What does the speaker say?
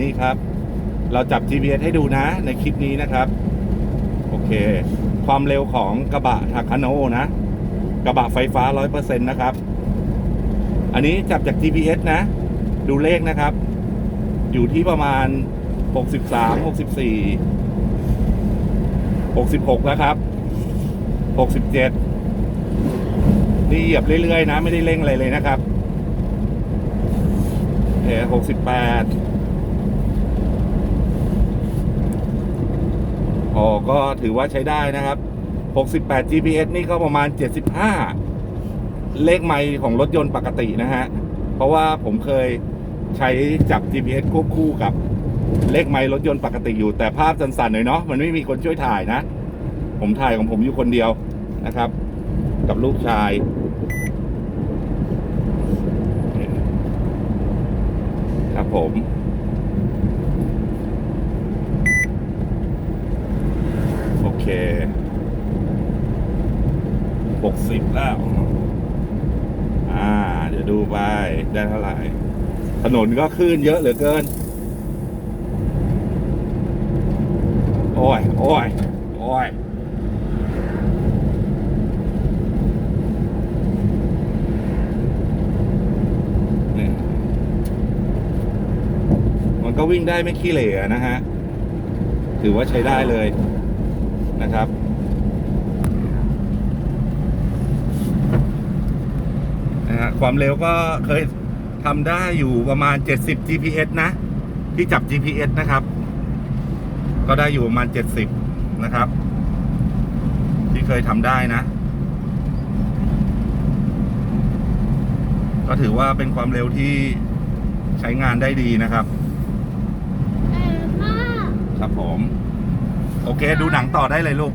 นี่ครับ เราจับ GPS ให้ดูนะในคลิปนี้นะครับ โอเค ความเร็วของกระบะทาคาโนนะ กระบะไฟฟ้า 100%นะครับ อันนี้จับจาก GPS นะ ดูเลขนะครับ อยู่ที่ประมาณ 63 64 66 แล้วครับ 67 นี่เหยียบเรื่อยๆนะ ไม่ได้เร่งอะไรเลยนะครับเอห ก็ถือว่าใช้ได้นะครับ 68 GPS นี่ก็ประมาณ 75 เลขไมล์ของรถยนต์ปกตินะฮะ เพราะว่าผมเคยใช้จับ GPS ควบคู่กับเลขไมล์รถยนต์ปกติอยู่ แต่ภาพสั่นๆหน่อยเนาะมันไม่มีคนช่วยถ่ายนะ ผมถ่ายของผมอยู่คนเดียวนะครับ กับลูกชายครับผม โอ เคหกสิบแล้ว อ่า เดี๋ยวดูไป ได้เท่าไหร่ ถนนก็ขึ้นเยอะเหลือเกิน โอ้ย โอ้ย โอ้ยมันก็วิ่งได้ไม่ขี้เหร่นะฮะ ถือว่าใช้ได้เลย นะครับ นะฮะความเร็วก็เคยทำได้อยู่ประมาณ 70 GPS นะ ที่จับ GPS นะครับ ก็ได้อยู่ประมาณ 70 นะครับ ที่เคยทำได้นะ ก็ถือว่าเป็นความเร็วที่ใช้งานได้ดีนะครับแต่พ่อครับผม โอเค ดูหนังต่อได้เลยลูก